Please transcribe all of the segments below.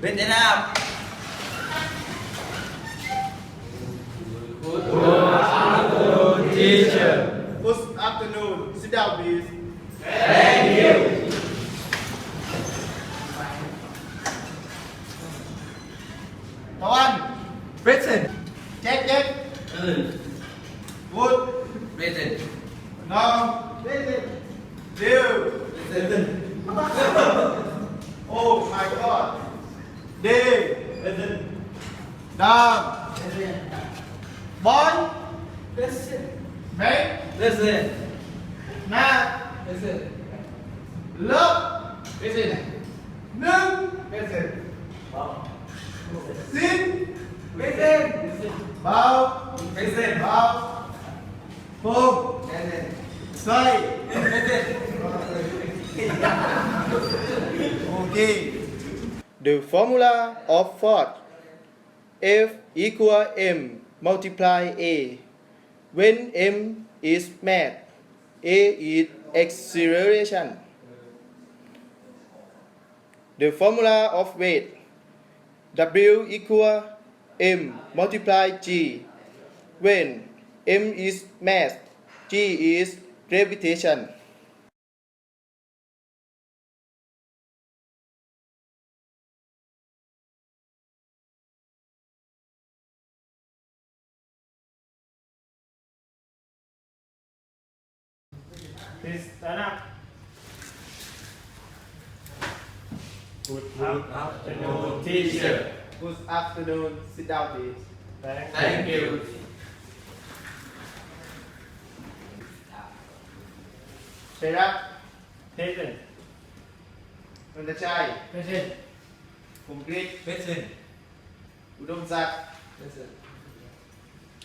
Vietnam up. Good afternoon, Teacher. Good afternoon. Sit down, please. Thank you. One. Present. Check, check. Mm. Good. Present. No. Two. Oh my God. Day. Down. Ball. Make. Present. Nát. Present. Lớp. Present. Nâng. Present. Xin. Present. Bao. Present. Bao. Phùng. Present. Xoay. The formula of force F equal M multiply A. When M is mass, A is acceleration. The formula of weight W equal M multiply G. When M is mass, G is gravitation. Please stand up. Good, Good afternoon, teacher. Good afternoon. Sit down, please. Thank, Thank you. Sit up. Present. Vandachai. Present. Kumkrit. Present. Udom Zak. Present.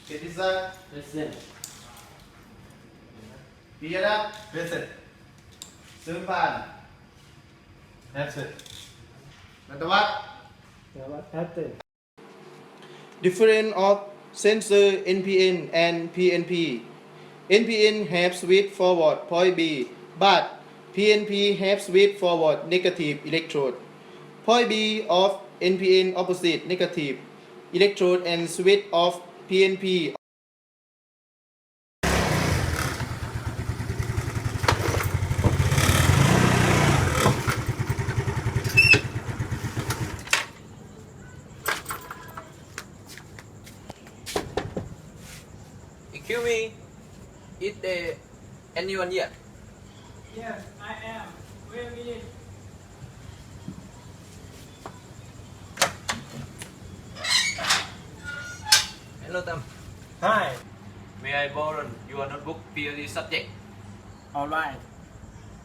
Ketisak. Present. Clear up. Visit. That's it. Natawat. Different of sensor NPN and PNP. NPN have sweep forward point B, but PNP have sweep forward negative electrode. Point B of NPN opposite negative electrode and sweep of PNP Excuse me. Is there anyone here? Yes, I am. Wait a minute. Hello, Tâm. Hi. May I borrow your notebook PLE subject? All right.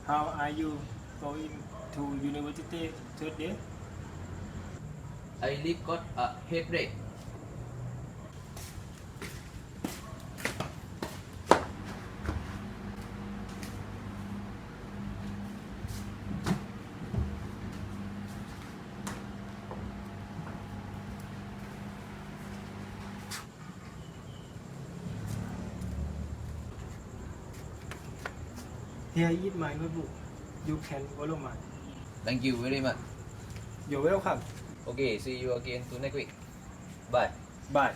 How are you going to university today? I really got a headache. Here is my notebook. You can follow mine. Thank you very much. You're welcome. Okay, see you again to next week. Bye. Bye.